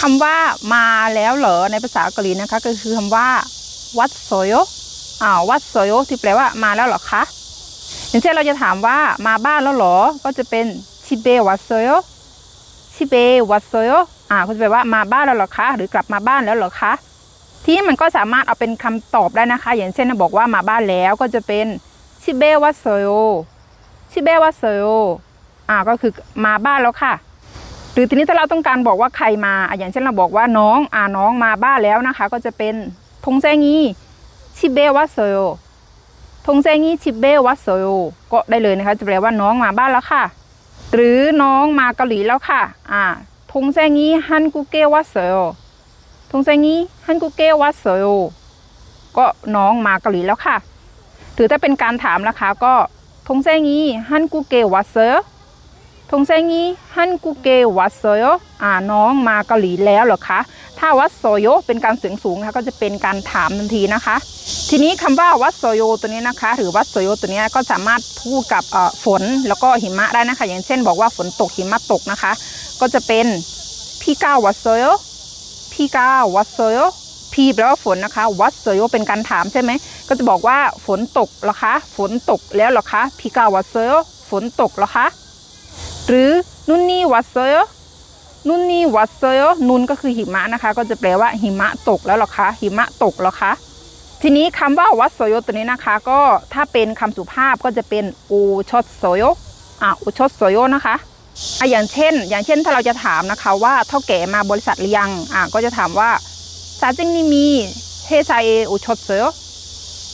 คำว่ามาแล้วเหรอในภาษาเกาหลีนะคะ ก็คือคำว่าวัดโซโยอ่าวัดโซโยที่แปลว่ามาแล้วเหรอคะอย่างเช่นเราจะถามว่ามาบ้านแล้วเหรอ ก็จะเป็นชิเบวัดโซโยชิเบวัดโซโยอ่าก็จะแปลว่ามาบ้านแล้วเหรอคะ หรือกลับมาบ้านแล้วเหรอคะที่มันก็สามารถเอาเป็นคำตอบได้นะคะ อย่างเช่นบอกว่ามาบ้านแล้วก็จะเป็นชิเบวัดโซโยชิเบวัดโซโยอ่าก็คือมาบ้านแล้วค่ะ รือทีนี้ถ้าเราต้องการบอกว่าใครมาอย่างเช่นเราบอกว่าน้องอ่าน้องมาบ้านแล้วนะคะ ก็จะเป็นทงแซงีชิเบวัสโซโยทงแซงีชิเบวัสโซโยก็ได้เลยนะคะ จะแปลว่าน้องมาบ้านแล้วค่ะ หรือน้องมาเกาหลีแล้วค่ะ อ่าทงแซงีฮันกุเกวัสโซโยทงแซงีฮันกุเกวัสโซโยก็น้องมาเกาหลีแล้วค่ะ หรือถ้าเป็นการถามนะคะ ก็ทงแซงีฮันกุเกวัสโซโย ทงเซงีฮันกุเกวัดโซโยอ่าน้องมาเกาหลีแล้วเหรอคะ ถ้าวัดโซโยเป็นการเสียงสูงนะคะก็จะเป็นการถามทันทีนะคะ ทีนี้คำว่าวัดโซโยตัวนี้นะคะ หรือวัดโซโยตัวนี้ก็สามารถพูดกับฝนแล้วก็หิมะได้นะคะ อย่างเช่น บอกว่าฝนตกหิมะตกนะคะ ก็จะเป็นพี่ก้าวัดโซโยพี่ก้าวัดโซโยพีแปลว่าฝนนะคะ วัดโซโยเป็นการถามใช่ไหม ก็จะบอกว่าฝนตกเหรอคะ ฝนตกแล้วเหรอคะพี่ก้าวัดโซโยฝนตกเหรอคะ หรือนุนนี่วัดเซยนุนนี่วัดเซยนุนก็คือหิมะนะคะ ก็จะแปลว่าหิมะตกแล้วหรอคะหิมะตกแล้วคะทีนี้คำว่าวัดโซโยตัวนี้นะคะ ก็ถ้าเป็นคำสุภาพก็จะเป็นอูชดโซโยอ่าอูชดโซโยนะคะอะอย่างเช่น อย่างเช่นถ้าเราจะถามนะคะว่าเท่าแก่มาบริษัทหรือยังอ่าก็จะถามว่าซาจิงนิมีเฮซาเออูชดโซโย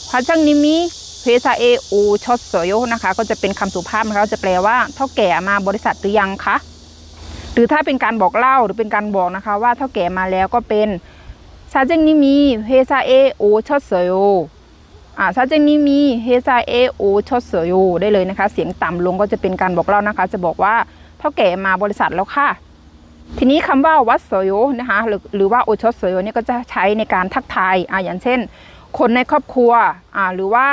พาจังนิมี เฮซาเออูชดโซโยนะคะ ก็จะเป็นคำสุภาพนะคะจะแปลว่าเท่าแก่มาบริษัทหรือยังคะหรือถ้าเป็นการบอกเล่าหรือเป็นการบอกนะคะ ว่าเท่าแก่มาแล้วก็เป็นซาเจงนิมีเฮซาเอโอชดเสยโยอ่าซาเจงนิมีเฮซาเอโอชดเสยโยได้เลยนะคะ เสียงต่ำลงก็จะเป็นการบอกเล่านะคะ จะบอกว่าเท่าแก่มาบริษัทแล้วค่ะทีนี้คำว่าวัดเสยโยนะคะหรือหรือว่าโอชดเสยโยเนี่ยก็จะใช้ในการทักทายอ่าอย่างเช่น คนในครอบครัวอ่าหรือว่า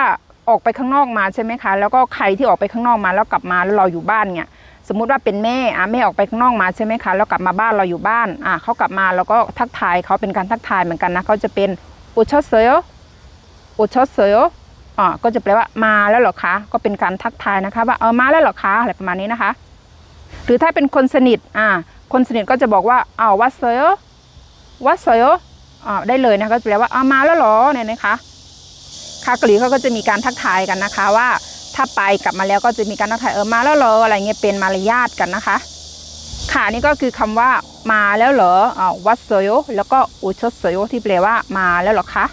ออกไปข้างนอกมาใช่ไหมคะ แล้วก็ใครที่ออกไปข้างนอกมาแล้วกลับมาแล้วเราอยู่บ้านเนี่ยสมมุติว่าเป็นแม่อะแม่ออกไปข้างนอกมาใช่ไหมคะแล้วกลับมาบ้านเราอยู่บ้านอะเขากลับมาแล้วก็ทักทายเขาเป็นการทักทายเหมือนกันนะเขาจะเป็นอุชดเซลอุชดเซลอะก็จะแปลว่ามาแล้วหรอคะก็เป็นการทักทายนะคะ ว่าเออมาแล้วหรอคะอะไรประมาณนี้นะคะ หรือถ้าเป็นคนสนิทอะคนสนิทก็จะบอกว่าอ้าววัดเซลวัดเซลอ่าได้เลยนะคะก็แปลว่าเอามาแล้วหรอเนี่ยนะคะ คาเกาหลีเขาก็จะมีการทักทายกันนะคะว่า ถ้าไปกลับมาแล้วก็จะมีการทักทายเออมาแล้วเหรออะไรเงี้ยเป็นมารยาทกันนะคะ ค่ะนี่ก็คือคำว่ามาแล้วเหรออวัดเซโยแล้วก็อุชดเซโยที่แปลว่ามาแล้วเหรอคะ